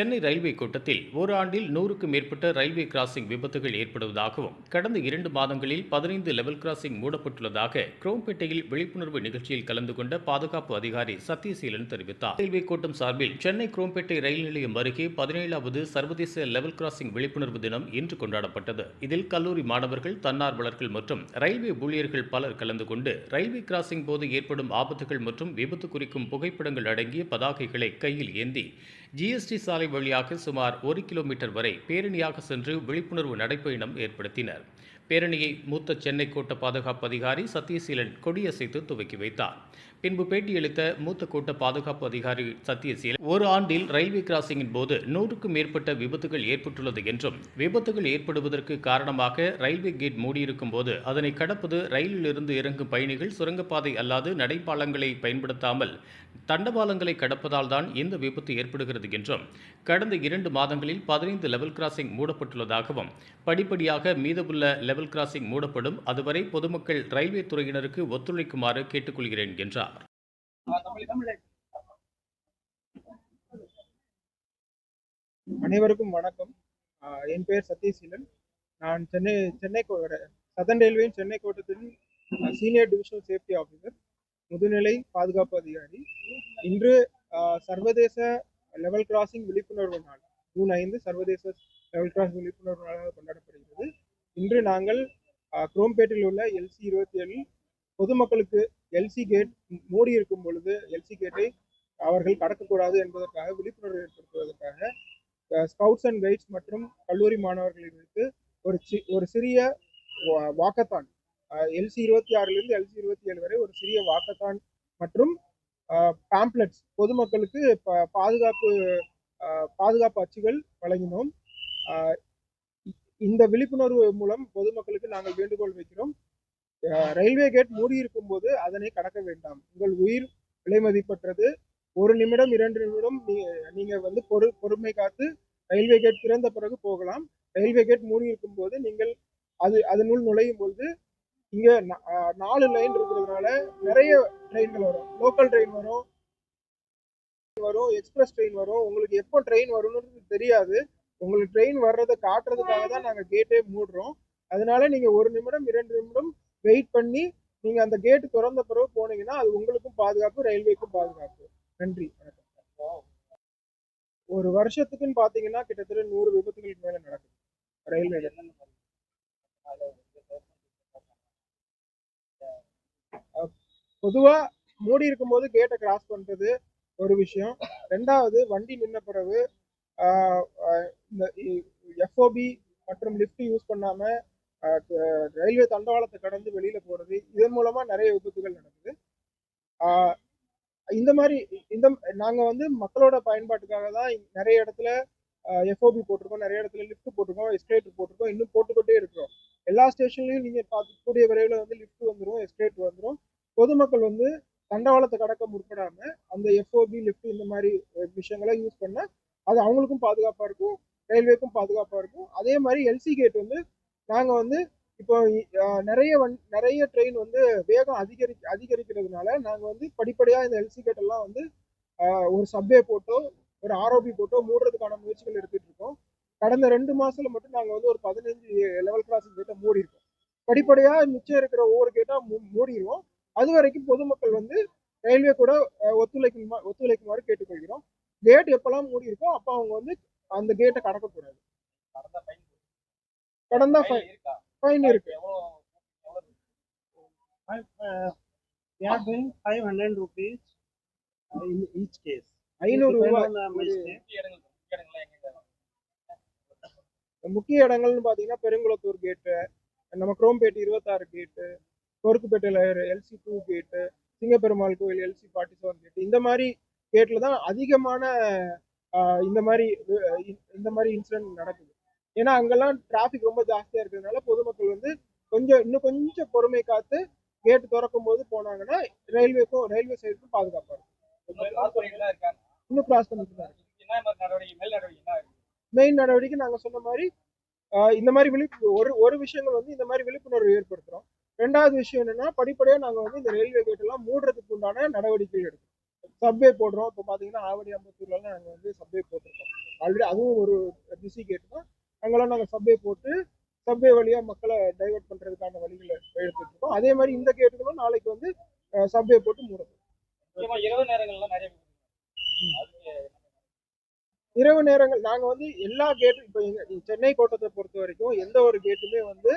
Chennai railway கோட்டத்தில் ஒரு ஆண்டில் நூறுக்கு மேற்பட்ட ரயில்வே கிராசிங் விபத்துகள் ஏற்படுவதாகவும் கடந்த இரண்டு மாதங்களில் பதினைந்து லெவல் கிராசிங் மூடப்பட்டுள்ளதாக குரோம்பேட்டையில் விழிப்புணர்வு நிகழ்ச்சியில் கலந்து கொண்ட பாதுகாப்பு அதிகாரி சத்யசீலன் தெரிவித்தார். ரயில்வே கோட்டம் சார்பில் சென்னை குரோம்பேட்டை ரயில் நிலையம் அருகே பதினேழாவது சர்வதேச லெவல் கிராசிங் விழிப்புணர்வு தினம் இன்று கொண்டாடப்பட்டது. இதில் கல்லூரி மாணவர்கள் தன்னார்வலர்கள் மற்றும் ரயில்வே ஊழியர்கள் பலர் கலந்து கொண்டு ரயில்வே கிராசிங் போது ஏற்படும் ஆபத்துகள் மற்றும் விபத்து குறிக்கும் புகைப்படங்கள் அடங்கிய பதாகைகளை கையில் ஏந்தி ஜிஎஸ்டி சாலை வழியாக சுமார் ஒரு கிலோமீட்டர் வரை பேரணியாக சென்று விழிப்புணர்வு நடைப்பயணம் ஏற்படுத்தினர். பேரணியை மூத்த சென்னை கோட்ட பாதுகாப்பு அதிகாரி சத்யசீலன் கொடியசைத்து துவக்கி வைத்தார். பின்பு பேட்டியளித்த மூத்த கோட்ட பாதுகாப்பு அதிகாரி சத்யசீலன் ஒரு ஆண்டில் ரயில்வே கிராசிங்கின் போது நூறுக்கும் மேற்பட்ட விபத்துகள் ஏற்பட்டுள்ளது என்றும் விபத்துகள் ஏற்படுவதற்கு காரணமாக ரயில்வே கேட் மூடியிருக்கும் போது அதனை கடப்பது ரயிலிலிருந்து இறங்கும் பயணிகள் சுரங்கப்பாதை அல்லாது நடைபாலங்களை பயன்படுத்தாமல் தண்டவாளங்களை கடப்பதால் தான் இந்த விபத்து ஏற்படுகிறது என்றும் கடந்த இரண்டு மாதங்களில் பதினைந்து லெவல் கிராசிங் மூடப்பட்டுள்ளதாகவும் படிப்படியாக மீதமுள்ள லெவல் லெவல் கிராசிங் மூடப்படும். அதுவரை பொதுமக்கள் ரயில்வே துறையினருக்கு ஒத்துழைக்குமாறு கேட்டுக்கொள்கிறேன் என்றார். அனைவருக்கும் வணக்கம். என் பெயர் சத்யசீலன் நான் சென்னை சென்னை சதன் ரயில்வேயின் சென்னை கோட்டத்தின் சீனியர் டிவிஷனல் சேஃப்டி ஆஃபீஸர் முதுநிலை பாதுகாப்பு அதிகாரி. இன்று சர்வதேச லெவல் கிராசிங் விழிப்புணர்வு நாள் ஜூன் ஐந்து சர்வதேச லெவல் கிராஸ் விழிப்புணர்வு நாளாக கொண்டாடப்படுகிறது. இன்று நாங்கள் குரோம்பேட்டில் உள்ள எல்சி இருபத்தி ஏழில் பொதுமக்களுக்கு எல்சி கேட் மூடி இருக்கும் பொழுது எல்சி கேட்டை அவர்கள் கடக்கக்கூடாது என்பதற்காக விழிப்புணர்வு ஏற்படுத்துவதற்காக ஸ்கவுட்ஸ் அண்ட் கைட்ஸ் மற்றும் கல்லூரி மாணவர்களை ஒரு சி- ஒரு சிறிய வா- வாக்கத்தான் எல்சி இருபத்தி ஆறிலிருந்து எல்சி இருபத்தி ஏழு வரை ஒரு சிறிய வாக்கத்தான் மற்றும் பேம்ப்ளெட்ஸ் பொதுமக்களுக்கு பாதுகாப்பு பாதுகாப்பு அச்சுகள் வழங்கினோம். இந்த விழிப்புணர்வு மூலம் பொதுமக்களுக்கு நாங்கள் வேண்டுகோள் வைக்கிறோம். ரயில்வே கேட் மூடியிருக்கும் போது அதனை கடக்க வேண்டாம். உங்கள் உயிர் விலைமதிப்பற்றது ஒரு நிமிடம் இரண்டு நிமிடம் நீங்க வந்து பொறு பொறுமை காத்து ரயில்வே கேட் திறந்த பிறகு போகலாம். ரயில்வே கேட் மூடி இருக்கும் போது நீங்கள் அது அதனுள் நுழையும் பொழுது இங்க நாலு லைன் இருக்கிறதுனால நிறைய ட்ரெயின்கள் வரும். லோக்கல் ட்ரெயின் வரும். வரும் எக்ஸ்பிரஸ் ட்ரெயின் வரும். உங்களுக்கு எப்போ ட்ரெயின் வரும்னு தெரியாது. உங்களுக்கு ட்ரெயின் வர்றதை காட்டுறதுக்காக தான் நாங்கள் கேட்டே மூடுறோம். அதனால நீங்க ஒரு நிமிடம் இரண்டு நிமிடம் வெயிட் பண்ணி நீங்க அந்த கேட் திறந்த பிறகு போனீங்கன்னா அது உங்களுக்கும் பாதுகாப்பு ரயில்வேக்கும் பாதுகாப்பு. நன்றி வணக்கம். ஒரு வருஷத்துக்குன்னு பாத்தீங்கன்னா கிட்டத்தட்ட நூறு விபத்துகளுக்கு மேல நடக்குது. ரயில்வே பொதுவா மூடி இருக்கும்போது கேட்டை கிராஸ் பண்றது ஒரு விஷயம். ரெண்டாவது வண்டி நின்ன பிறகு இந்த எஃப்ஓபி மற்றும் லிஃப்ட் யூஸ் பண்ணாம ரயில்வே தண்டவாளத்தை கடந்து வெளியில போறது இதன் மூலமா நிறைய விபத்துகள் நடக்குது. இந்த மாதிரி இந்த நாங்க வந்து மக்களோட பயன்பாட்டுக்காக தான் நிறைய இடத்துல எஃப்ஓபி போட்டிருக்கோம் நிறைய இடத்துல லிஃப்ட் போட்டிருக்கோம் எஸ்கலேட்டர் போட்டிருக்கோம் இன்னும் போட்டுக்கிட்டே இருக்கிறோம். எல்லா ஸ்டேஷன்லையும் நீங்க பார்க்கக்கூடிய விரைவில் வந்து லிஃப்ட் வந்துடும் எஸ்கலேட்டர் வந்துடும் பொதுமக்கள் வந்து தண்டவாளத்தை கடக்க முற்படாம அந்த எஃப்ஓபி லிஃப்ட் இந்த மாதிரி விஷயங்களை யூஸ் பண்ணால் அது அவங்களுக்கும் பாதுகாப்பாக இருக்கும் ரயில்வேக்கும் பாதுகாப்பாக இருக்கும். அதே மாதிரி எல்சி கேட் வந்து நாங்கள் வந்து இப்போ நிறைய வந் நிறைய ட்ரெயின் வந்து வேகம் அதிகரி அதிகரிக்கிறதுனால நாங்கள் வந்து படிப்படியாக இந்த எல்சி கேட்டெல்லாம் வந்து ஒரு சப்வே போட்டோ ஒரு ஆர்ஓபி போட்டோ மூடுறதுக்கான முயற்சிகள் எடுத்துகிட்டு இருக்கோம். கடந்த ரெண்டு மாதத்தில் மட்டும் நாங்கள் வந்து ஒரு பதினஞ்சு லெவல் கிராசிங் கேட்டை மூடிருக்கோம் படிப்படியாக மிச்சம் இருக்கிற ஒவ்வொரு கேட்டாக மூ மூடிடுவோம் அது வரைக்கும் பொதுமக்கள் வந்து ரயில்வே கூட அஹ், ஒத்துழைக்குமா ஒத்துழைக்குமாறு கேட்டுக்கொள்கிறோம். கேட் எப்பெல்லாம் மூடி இருக்கோ அப்போ அவங்க வந்து அந்த கேட்டை கடக்கக்கூடாது கடந்தா ஃபைன் இருக்கு? Five hundred rupees uh, in each case. ஐநூறு. முக்கிய இடங்கள்னு பாத்தீங்கன்னா பெருங்குளத்தூர் கேட்டு நம்ம குரோம்பேட்டை இருபத்தாறு கேட்டு கொருக்குப்பேட்டையில் எல்சி டூ கேட்டு சிங்கப்பெருமாள் கோயில் எல்சி ஃபார்ட்டி செவன் கேட்டு இந்த மாதிரி கேட்டில் தான் அதிகமான இந்த மாதிரி இந்த மாதிரி இன்சிடென்ட் நடக்குது. ஏன்னா அங்கெல்லாம் டிராஃபிக் ரொம்ப ஜாஸ்தியா இருக்கிறதுனால பொதுமக்கள் வந்து கொஞ்சம் இன்னும் கொஞ்சம் பொறுமை காத்து கேட் திறக்கும் போது போனாங்கன்னா ரயில்வேக்கும் ரயில்வே சைடுக்கும் பாதுகாப்பா இருக்கும். இன்னும் கிராஸ் பண்ணிட்டு தான் இருக்கு? மெயின் நடவடிக்கை நாங்க சொன்ன மாதிரி இந்த மாதிரி விழிப்பு ஒரு ஒரு விஷயங்கள் வந்து இந்த மாதிரி விழிப்புணர்வு ஏற்படுத்துறோம். ரெண்டாவது விஷயம் என்னன்னா படிப்படியா நாங்க வந்து இந்த ரயில்வே கேட் எல்லாம் மூடுறதுக்கு உண்டான நடவடிக்கைகள் எடுக்கிறோம். சப்வே போடுறோம். இப்போ பாத்தீங்கன்னா ஆவடி அம்பத்தூர்ல நாங்க வந்து சப்வே போட்டிருக்கோம். ஆல்ரெடி அதுவும் ஒரு பிஸி கேட் தான். அங்கெல்லாம் நாங்கள் சப்வே போட்டு சப்வே வழியாக மக்களை டைவர்ட் பண்ணுறதுக்கான வழிகளை எடுத்துட்டு இருக்கோம். அதே மாதிரி இந்த கேட்டுகளும் நாளைக்கு வந்து சப்வே போட்டு மூடணும். இரவு நேரங்கள்லாம் நிறைய இரவு நேரங்கள் நாங்க வந்து எல்லா கேட்டும் இப்போ எங்க சென்னை கோட்டத்தை பொறுத்த வரைக்கும் எந்த ஒரு கேட்டுமே வந்து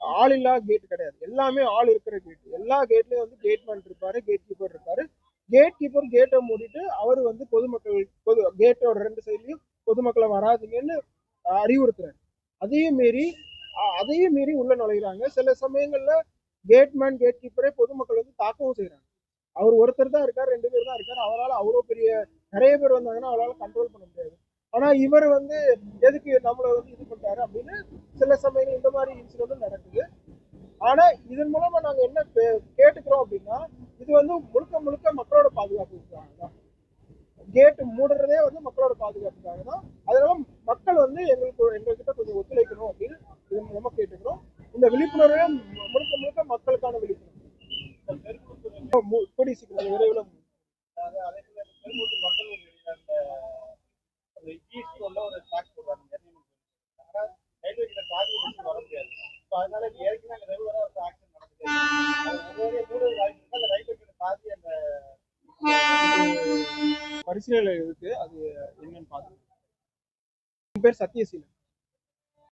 ஆள் இல்லா கேட் கிடையாது. எல்லாமே ஆள் இருக்கிற கேட் எல்லா கேட்லயும் வந்து கேட்மேன் இருப்பாரு கேட் கீப்பர் இருப்பாரு. கேட் கீப்பர் கேட்டை மூடிட்டு அவர் வந்து பொதுமக்கள் பொது கேட்டோட ரெண்டு சைட்லையும் பொதுமக்களை வராதுங்கன்னு அறிவுறுத்துறாரு. அதையும் மீறி அதையும் மீறி உள்ள நுழைகிறாங்க சில சமயங்கள்ல கேட்மேன் கேட் கீப்பரே பொதுமக்கள் வந்து தாக்கவும் செய்யறாங்க அவர் ஒருத்தர் தான் இருக்கார் ரெண்டு பேர் தான் இருக்கார். அவரால் அவ்வளோ பெரிய நிறைய பேர் வந்தாங்கன்னா அவரால் கண்ட்ரோல் பண்ண முடியாது. ஆனால் இவர் வந்து எதுக்கு நம்மளை வந்து இது பண்ணுறாரு அப்படின்னு சில சமயம் இந்த மாதிரி இன்சிடென்ட்டும் நடக்குது. ஆனால் இதன் மூலமாக நாங்கள் என்ன கேட்டுக்கிறோம் அப்படின்னா இது வந்து முழுக்க முழுக்க மக்களோட பாதுகாப்புக்காக தான் கேட்டு மூடுறதே வந்து மக்களோட பாதுகாப்புக்காக தான் அதனால மக்கள் வந்து எங்களுக்கு எங்ககிட்ட கொஞ்சம் ஒத்துழைக்கணும் அப்படின்னு இதன் மூலமா கேட்டுக்கிறோம் இந்த விழிப்புணர்வே மு- முழுக்க முழுக்க மக்களுக்கான விழிப்புணர்வு. மு- சீக்கிரம் விரைவில் அந்த உள்ள ஒரு ரயில்வே கிட்ட வர முடியாது. அதனால ஏற்கனவே அங்கே ஒரு ஆக்சிடென்ட் நடக்குது அது ஒரு வாய்ப்பு அந்த ரயில்வே கிட்ட அந்த பரிசீலனை இருக்கு அது என்னன்னு பாத்து என் பேர் சத்யசீலன்.